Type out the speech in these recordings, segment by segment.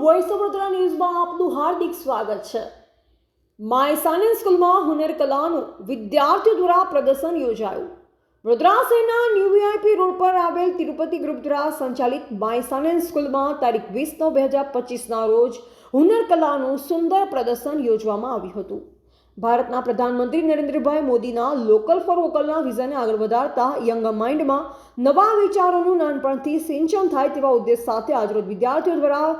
Voice of Vadodara ન્યૂઝમાં આપનું હાર્દિક સ્વાગત છે. માય સાયન્સ સ્કૂલમાં હુનર કલાનું વિદ્યાર્થીઓ દ્વારા પ્રદર્શન યોજાયું. વડોદરા શહેરના ન્યૂ વીઆઈપી રોડ પર આવેલ તિરુપતિ ગ્રુપ દ્વારા સંચાલિત માય સાયન્સ સ્કૂલમાં તારીખ વીસ નવ બે હજાર પચીસના રોજ હુનર કલાનું સુંદર પ્રદર્શન યોજવામાં આવ્યું હતું. ભારતના પ્રધાનમંત્રી નરેન્દ્રભાઈ મોદીના લોકલ ફોર વોકલના વિઝનને આગળ વધારતા યંગ માઇન્ડમાં નવા વિચારોનું નાનપણથી સિંચન થાય તેવા ઉદ્દેશ સાથે આજરોજ વિદ્યાર્થીઓ દ્વારા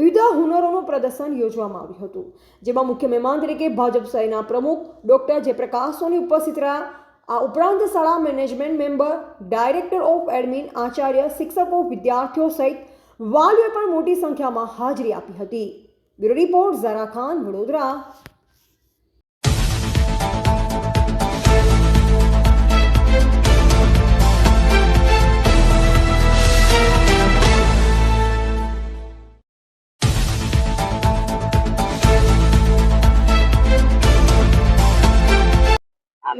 વિવિધ હુનરોનું પ્રદર્શન યોજવામાં આવ્યું હતું. જેમાં મુખ્ય મહેમાન તરીકે ભાજપ સહિતના પ્રમુખ ડૉક્ટર જયપ્રકાશ સોની ઉપસ્થિત રહ્યા. આ ઉપરાંત શાળા management member, director of admin, Acharya, શિક્ષકો, વિદ્યાર્થીઓ સહિત વાલીઓએ પણ મોટી સંખ્યામાં હાજરી આપી હતી. Bureau report Zara Khan, Vadodara.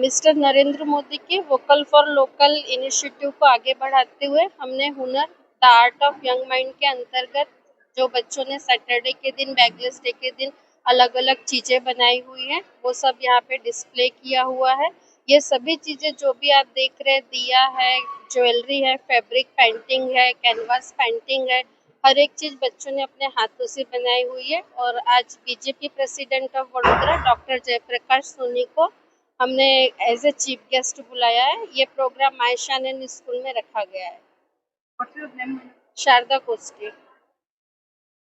Mister Narendra Modi के वोकल फॉर लोकल इनिशिएटिव को आगे बढ़ाते हुए हमने Hunar, the art of young mind के अंतर्गत जो बच्चों ने सैटरडे के दिन, बैगलेस डे के दिन अलग अलग चीज़ें बनाई हुई हैं, वो सब यहाँ पे डिस्प्ले किया हुआ है। ये सभी चीज़ें जो भी आप देख रहे हैं, दिया है, ज्वेलरी है, फैब्रिक पेंटिंग है, कैनवास पेंटिंग है, हर एक चीज़ बच्चों ने अपने हाथों से बनाई हुई है। और आज BJP president of Vadodara doctor Jayprakash Soni को हमने एज ए चीफ गेस्ट बुलाया है। ये प्रोग्राम आयशान स्कूल में रखा गया है? शारदा कोस्टी